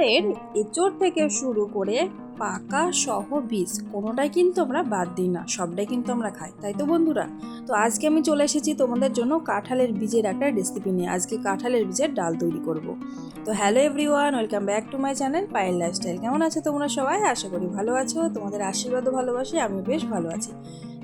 ডালের এঁচড় থেকে শুরু করে পাকা সহ বীজ, কোনোটাই কিন্তু আমরা বাদ দিই না, সবটাই কিন্তু আমরা খাই, তাই তো বন্ধুরা? তো আজকে আমি চলে এসেছি তোমাদের জন্য কাঁঠালের বীজের একটা রেসিপি নিয়ে। আজকে কাঁঠালের বীজের ডাল তৈরি করব। তো hello everyone welcome back to my channel Payel lifestyle কেমন আছো তোমরা সবাই? আশা করি ভালো আছো। তোমাদের আশীর্বাদও ভালোবাসি আমি বেশ ভালো আছি।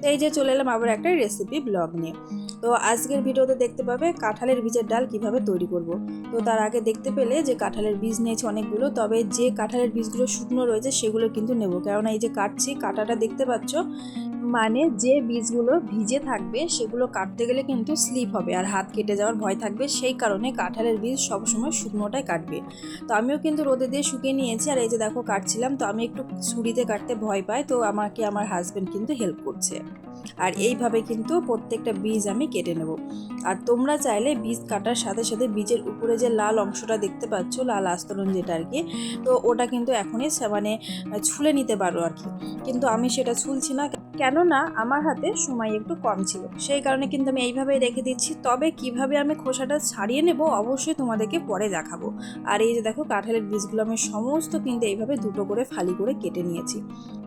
তো এই যে চলে এলাম আবার একটা রেসিপি ব্লগ নিয়ে। তো আজকের ভিডিওতে দেখতে পাবে কাঁঠালের বীজের ডাল কীভাবে তৈরি করব। তো তার আগে দেখতে পেলে যে কাঁঠালের বীজ নিয়েছে অনেকগুলো, তবে যে কাঁঠালের বীজগুলো শুকনো রয়েছে সেগুলো কিন্তু নেব। কেননা এই যে কাটছি, কাটাটা দেখতে পাচ্ছ মানে যে বীজগুলো ভিজে থাকবে সেগুলো কাটতে গেলে কিন্তু স্লিপ হবে আর হাত কেটে যাওয়ার ভয় থাকবে। সেই কারণে কাঁঠালের বীজ সবসময় শুকনোটাই কাটবে। তো আমিও কিন্তু রোদে দিয়ে শুকিয়ে নিয়েছি আর এই যে দেখো কাটছিলাম, তো আমি একটু ছুরিতে কাটতে ভয় পাই, তো আমাকে আমার হাজব্যান্ড কিন্তু হেল্প করছে। Thank you. আর এইভাবে কিন্তু প্রত্যেকটা বীজ আমি কেটে নেব। আর তোমরা চাইলে বীজ কাটার সাথে সাথে বীজের উপরে যে লাল অংশটা দেখতে পাচ্ছ, লাল আস্তরণ যেটা আর কি, তো ওটা কিন্তু এখনই মানে ছুলে নিতে পারো আর কি। কিন্তু আমি সেটা ছুলছি না, কেননা আমার হাতে সময় একটু কম ছিল। সেই কারণে কিন্তু আমি এইভাবেই রেখে দিচ্ছি। তবে কীভাবে আমি খোসাটা ছাড়িয়ে নেব অবশ্যই তোমাদেরকে পরে দেখাবো। আর এই যে দেখো, কাঁঠালের বীজগুলো আমি সমস্ত কিন্তু এইভাবে দুটো করে ফালি করে কেটে নিয়েছি।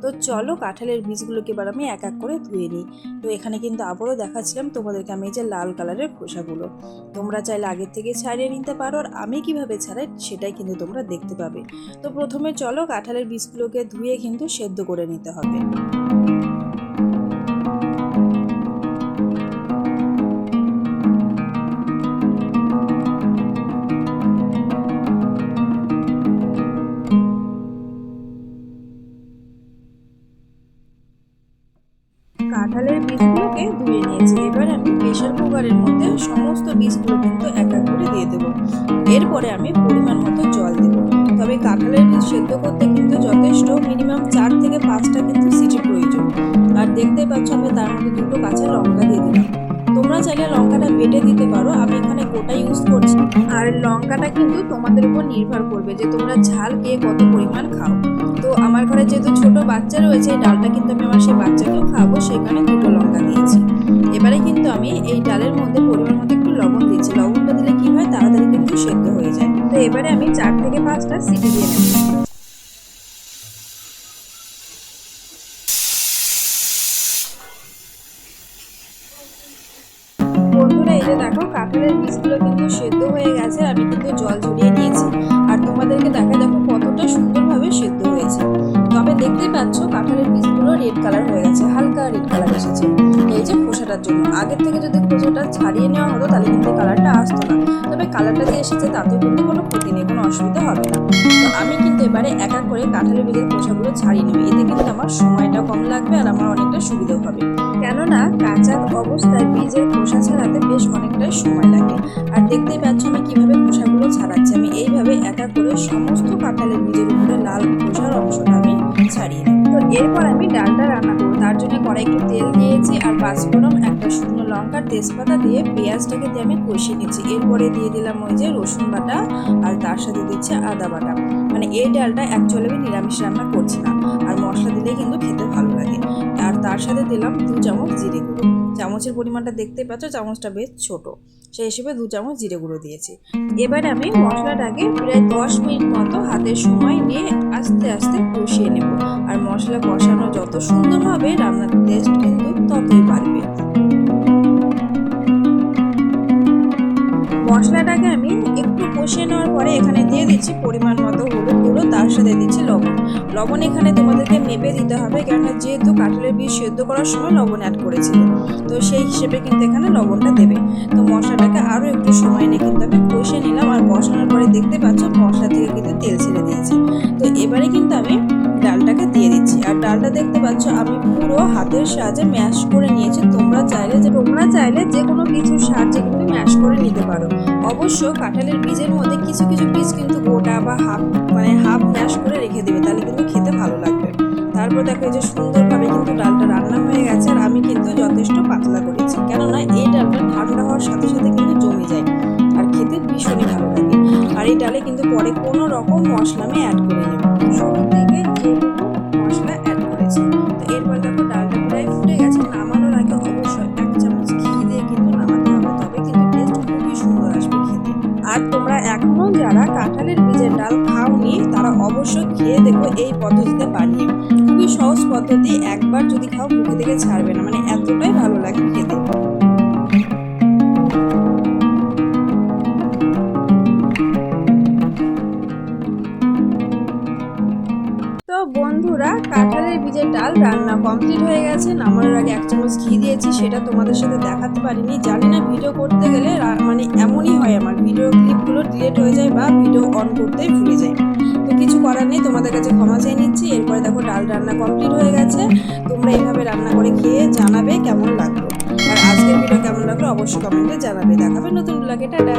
তো চলো কাঁঠালের বীজগুলোকে এবার আমি এক এক করে ধুয়ে নিই। তো এখানে কিন্তু আবারও দেখাচ্ছিলাম তোমাদেরকে আমি এই যে লাল কালারের খোসাগুলো। তোমরা চাইলে আগের থেকে ছাড়িয়ে নিতে পারো আর আমি কীভাবে ছাড়াই সেটাই কিন্তু তোমরা দেখতে পাবে। তো প্রথমে চলো কাঁঠালের বীজগুলোকে ধুয়ে কিন্তু সেদ্ধ করে নিতে হবে। কুকারের মধ্যে সমস্ত বীজগুলো কিন্তু এক এক করে দিয়ে দেবো। এরপরে আমি পরিমাণ মতো জল দেব। তবে কাঁঠালের বীজ সেদ্ধ করতে কিন্তু যথেষ্ট মিনিমাম চার থেকে পাঁচটা কিন্তু সিটি প্রয়োজন। আর দেখতে পাচ্ছ আমি তার মধ্যে দুটো কাঁচা লঙ্কা দিয়ে দিলাম। তোমরা চাইলে লঙ্কাটা বেটে দিতে পারো, আমি এখানে গোটা ইউজ করছি। আর লঙ্কাটা কিন্তু তোমাদের উপর নির্ভর করবে যে তোমরা ঝাল কে কত পরিমাণ খাও। আমার ঘরে যেহেতু ছোট বাচ্চা রয়েছে ডালটা কিন্তু আমি আমার সেই বাচ্চাকেও খাব সেখানে দুটো লঙ্কা দিয়েছি। এবারে কিন্তু আমি এই ডালের মধ্যে পরিমাণ মতো একটু লবণ দিয়েছি। লবণটা দিলে কি হয়? তাড়াতাড়ি কিন্তু সেদ্ধ হয়ে যায়। তো এবারে আমি চার থেকে পাঁচটা সিটি দিয়ে নেব। দেখো, কাঁঠালের বীজগুলো কিন্তু সেদ্ধ হয়ে গেছে, আমি কিন্তু জল ঝরিয়ে নিয়েছি আর তোমাদেরকে দেখা দেখো তবে দেখতেই পাচ্ছ কাঁঠালের বীজগুলো রেড কালার হয়ে গেছে হালকা রেড কালার এসেছে। এই যে খোসাটার জন্য। আগের থেকে যদি খোসাটা ছাড়িয়ে নেওয়া হতো, তাহলে কিন্তু কালারটা আসতো না। তবে কালারটা যে এসেছে তাতে কিন্তু কোনো ক্ষতি নেই, কোনো অসুবিধা হবে না। তো আমি কিন্তু এবারে এক করে কাঁঠালের বীজের খোসাগুলো ছাড়িয়ে নেব। এতে কিন্তু আমার সময়টা কম লাগবে আর আমার অনেকটা সুবিধাও হবে। কেননা কাঁচা অবস্থায় বীজের খোসা ছাড়াতে বেশ অনেকটাই সময় লাগে। আর দেখতেই পাচ্ছ আমি কীভাবে খোসাগুলো ছাড়াচ্ছি। আমি এইভাবে একা করে সমস্ত কাঁঠালের বীজের উপরে লাল খোসার অংশটা ছাড়িয়ে তো এরপর আমি ডালটা রান্না করব। তার জন্য কড়াই একটু তেল দিয়েছি আর পাঁচফোড়ন একটা শুকনো লঙ্কার তেজপাতা দিয়ে পেঁয়াজটাকে দিয়ে আমি কষিয়ে নিচ্ছি। এরপরে দিয়ে দিলাম ওই যে রসুন বাটা আর তার সাথে দিচ্ছে আদা বাটা। মানে এই ডালটা অ্যাকচুয়ালি আমি নিরামিষ রান্না করছি না। আর মশলা দিলে কিন্তু খেতে ভালো লাগে। আর তার সাথে দিলাম দু চামচ জিরে গুঁড়ো। চামচের পরিমাণটা দেখতে পাচ্ছ, চামচটা বেশ ছোট। সেই হিসেবে দু চামচ জিরে গুঁড়ো দিয়েছি। এবার আমি মশলাটাকে প্রায় দশ মিনিট মতো হাতের সময় নিয়ে আস্তে আস্তে কষিয়ে নেব। আর মশলা কষানো যত সুন্দর হবে, রান্নার টেস্ট কিন্তু ততই বাড়বে। মশলাটাকে আমি একটু কষিয়ে নেওয়ার পরে এখানে দিয়ে দিচ্ছি পরিমাণ মতো হলুদ গুঁড়ো, তার সাথে দিচ্ছি লবণ। লবণ এখানে তোমাদেরকে মেপে দিতে হবে, কেননা যেহেতু কাঁঠালের বীজ সেদ্ধ করার সময় লবণ অ্যাড করেছিল, তো সেই হিসেবে কিন্তু এখানে লবণটা দেবে। তো মশলাটাকে আরও একটু সময় নিয়ে কিন্তু আমি কষিয়ে নিলাম, আর কষানোর পরে দেখতে পাচ্ছ মশলা থেকে কিন্তু তেল ছেড়ে দিয়েছি। তো এবারে কিন্তু আমি ডালটাকে ডালটা দেখতে পাচ্ছ, আমি পুরো হাতের সাহায্যে ম্যাশ করে নিয়েছি। তোমরা চাইলে যে, তোমরা চাইলে যে কোনো কিছুর সাহায্যে কিন্তু ম্যাশ করে নিতে পারো। অবশ্য কাঁঠালের বীজের মধ্যে কিছু কিছু বীজ কিন্তু গোটা বা হাফ মানে হাফ ম্যাশ করে রেখে দেবে, তাহলে কিন্তু খেতে ভালো লাগবে। তারপর দেখো এই যে সুন্দরভাবে কিন্তু ডালটা রান্না হয়ে গেছে, আর আমি কিন্তু যথেষ্ট পাতলা করেছি কেননা এই ডালটা ঠান্ডা হওয়ার সাথে সাথে কিন্তু জমে যায়, আর খেতে ভীষণই ভালো লাগে। আর এই ডালে কিন্তু পরে কোনো রকম মশলা আমি অ্যাড অবশ্যই খেয়ে দেখো এই পদ্ধতিতে বানিয়ে খুবই সহজ পদ্ধতি, একবার যদি খাও মুখে থেকে ছাড়বে না। মানে এতটাই ভালো লাগে খেতে। বন্ধুরা, কাঁঠালের বীজের ডাল রান্না কমপ্লিট হয়ে গেছে। নামানোর আগে এক চামচ ঘি দিয়েছি, সেটা তোমাদের সাথে দেখাতে পারিনি। জানি না ভিডিও করতে গেলে মানে এমনই হয় আমার। ভিডিও ক্লিপগুলো ডিলেট হয়ে যায় বা ভিডিও অন করতেই ভুলে কিছু করার নেই, তোমাদের কাছে ক্ষমা চেয়ে নিচ্ছি। এরপরে দেখো ডাল রান্না কমপ্লিট হয়ে গেছে। তোমরা এইভাবে রান্না করে খেয়ে জানাবে কেমন লাগল। আর আজকের ভিডিও কেমন লাগল অবশ্যই কমেন্টে জানাবে। দেখাবে নতুন ব্লগে টাটা!